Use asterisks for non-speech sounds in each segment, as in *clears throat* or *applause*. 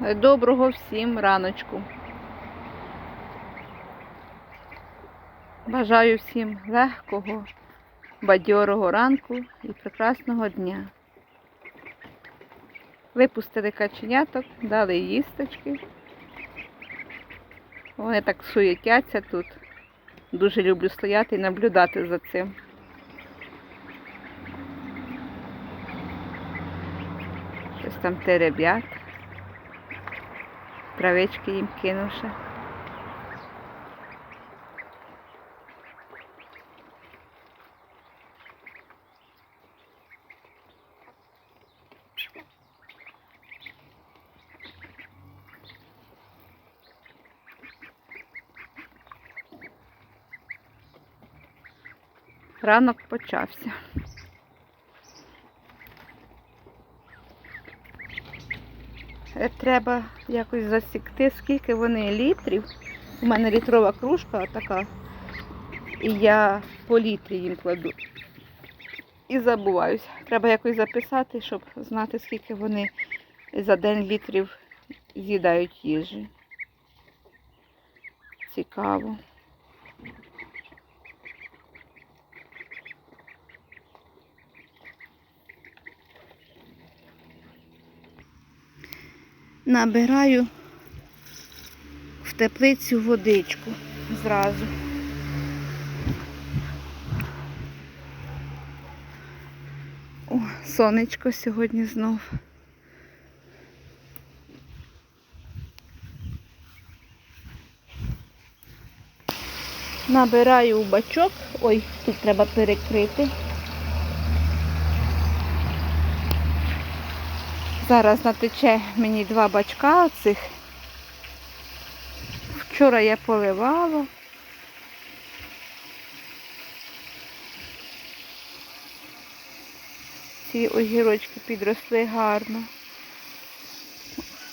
Доброго всім раночку. Бажаю всім легкого, бадьорого ранку і прекрасного дня. Випустили каченяток, дали їсточки. Вони так суєтяться тут. Дуже люблю стояти і наблюдати за цим. Щось там тереб'ят. Травички їм кинувши. Ранок почався. Треба якось засікти, скільки вони літрів. У мене літрова кружка така. І я по літрі їм кладу. І забуваюсь. Треба якось записати, щоб знати, скільки вони за день літрів з'їдають їжі. Цікаво. Набираю в теплицю водичку зразу. О, сонечко сьогодні знов. Набираю в бачок. Ой, тут треба перекрити. Зараз натече мені два бачка оцих. Вчора я поливала. Ці огірочки підросли гарно.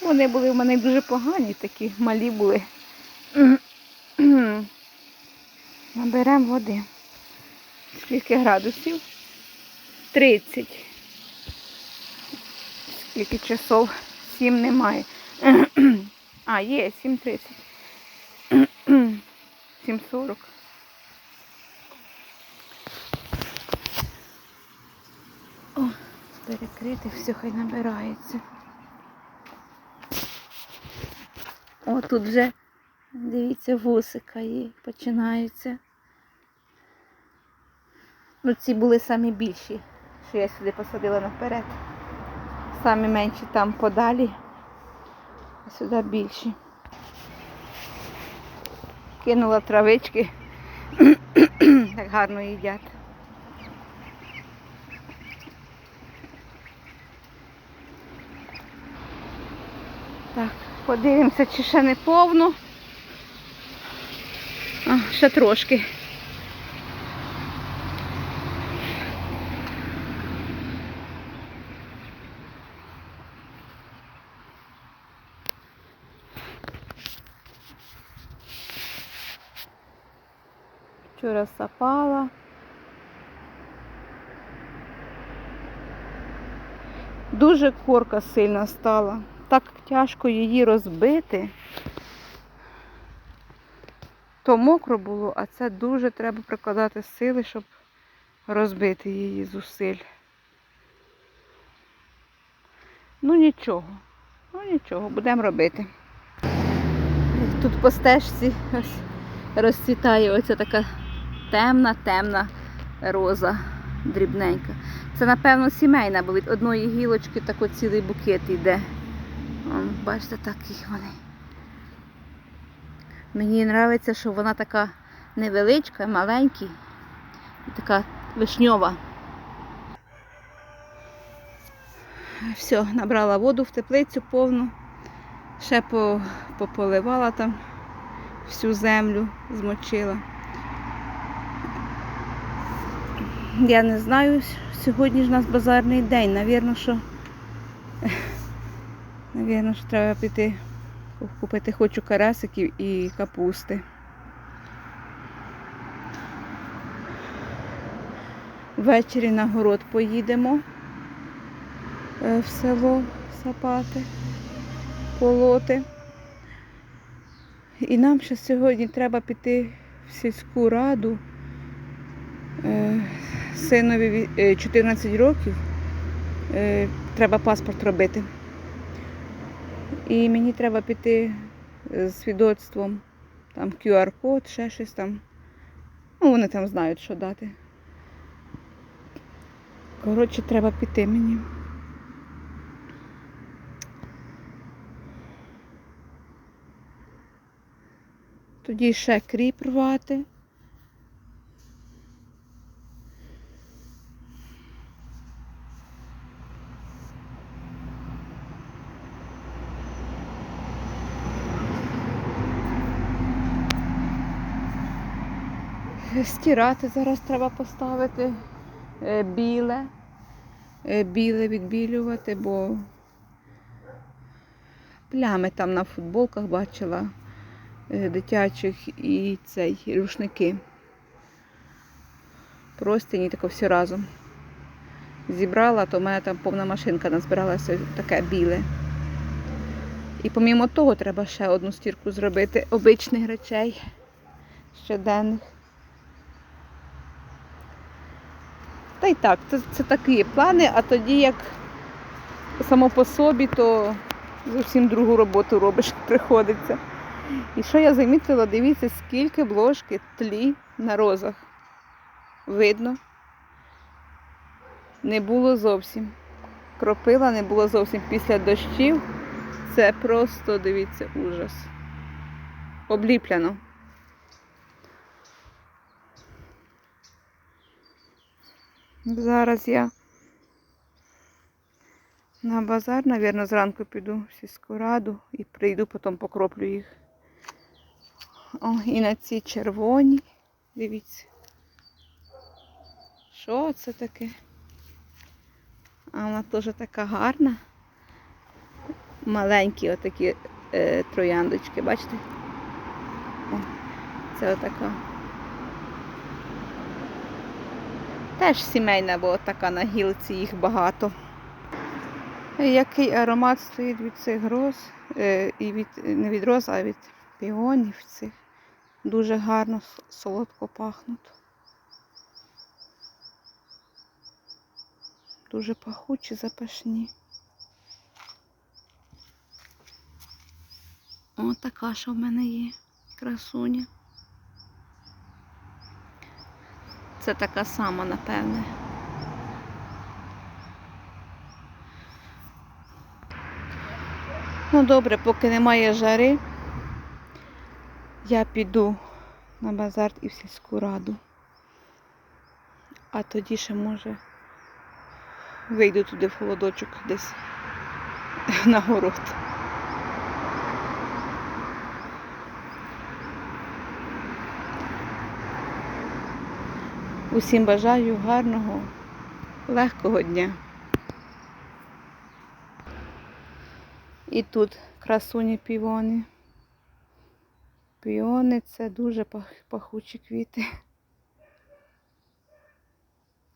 Вони були в мене дуже погані, такі малі були. Наберемо води. Скільки градусів? 30. Скільки часов? 7 немає. *clears throat* А, є, 7.30. 7.40. *clears throat* О, все хай набирається. О, тут вже, дивіться, вусика є, починаються. Ну, ці були самі більші, що я сюди посадила наперед. Самі менші там подалі, а сюди більші. Кинула травички, *clears throat* так гарно їдять. Так, подивимося, чи ще не повно. А, ще трошки. Вчора сапала. Дуже корка сильна стала. Так тяжко її розбити. То мокро було, а це дуже треба прикладати сили, щоб розбити її зусиль. Ну нічого, ну нічого, будемо робити. Тут по стежці ось розцвітає оця така темна, темна роза дрібненька. Це, напевно, сімейна, бо від одної гілочки тако цілий букет йде. Бачите, такі вони. Мені подобається, що вона така невеличка, маленька, і така вишньова. Все, набрала воду в теплицю повну, ще пополивала там всю землю, змочила. Я не знаю, сьогодні ж у нас базарний день. Навірно, що Навірно, що треба піти купити хочу карасиків і капусти. Ввечері на город поїдемо е, в село сапати. полоти. І нам ще сьогодні треба піти в сільську раду. Е, Синові е, 14 років. Е, Треба паспорт робити. І мені треба піти з свідоцтвом, там QR-код, ще щось там. Ну, вони там знають, що дати. Коротше, треба піти мені. Тоді ще кріп рвати. Стирати зараз треба поставити е, біле. Е, Біле відбілювати, бо плями там на футболках бачила е, дитячих і цей рушники. Простині тако все разом. Зібрала, то в мене там повна машинка назбиралася таке біле. І помімо того треба ще одну стірку зробити обичних речей щоденних. Та й так, це, це такі плани, а тоді як само по собі, то зовсім другу роботу робиш, *laughs* приходиться. І що я замітила, дивіться, скільки бложки тлі на розах. Видно? Не було зовсім. Кропила не було зовсім після дощів. Це просто, дивіться, ужас. Обліпляно. Зараз я на базар, мабуть, зранку піду в сільську раду і прийду, потім покроплю їх. О, і на ці червоні. Дивіться. Що це таке? А вона теж така гарна. Маленькі отакі е, трояндочки, бачите? О, це отака. Теж сімейна, бо така на гілці їх багато. Який аромат стоїть від цих роз, е, і від, не від роз, а від піонів цих. Дуже гарно, солодко пахнуть. Дуже пахучі, запашні. О, така, що в мене є. Красуня. Це така сама, напевне. Ну добре, поки немає жари, я піду на базар і в сільську раду. А тоді ще може вийду туди в холодочок десь *laughs* на город. Усім бажаю гарного, легкого дня. І тут красуні півони. Піони це дуже пах- пахучі квіти.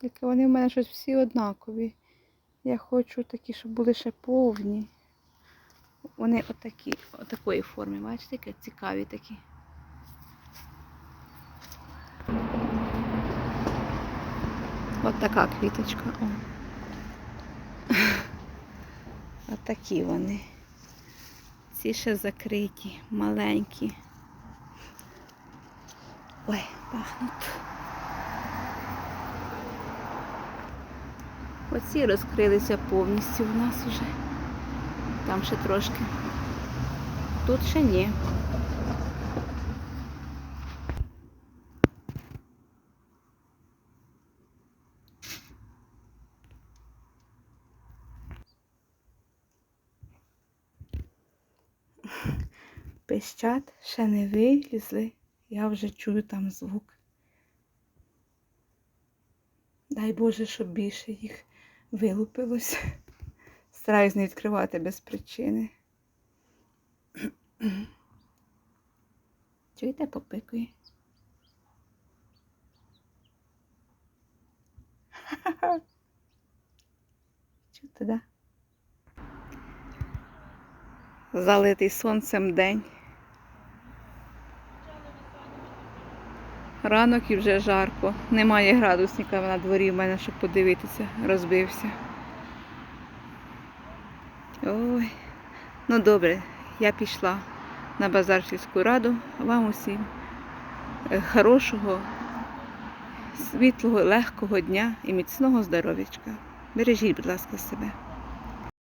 Тільки вони в мене щось всі однакові. Я хочу такі, щоб були ще повні. Вони отакі, отакої форми, бачите, цікаві такі. От така квіточка. О. *laughs* От такі вони. Ці ще закриті, маленькі. Ой, пахнуть. Оці розкрилися повністю в нас вже. Там ще трошки. Тут ще ні. Пищать ще не вилізли. Я вже чую там звук. Дай Боже, щоб більше їх вилупилось. *laughs* Стараюсь не відкривати без причини. *clears throat* Чуєте, попикує? *laughs* Чути, да? Залитий сонцем день. Ранок і вже жарко. Немає градусника на дворі в мене, щоб подивитися, розбився. Ой. Ну добре, я пішла на базар сільську раду. Вам усім е, хорошого, світлого, легкого дня і міцного здоров'ячка. Бережіть, будь ласка, себе.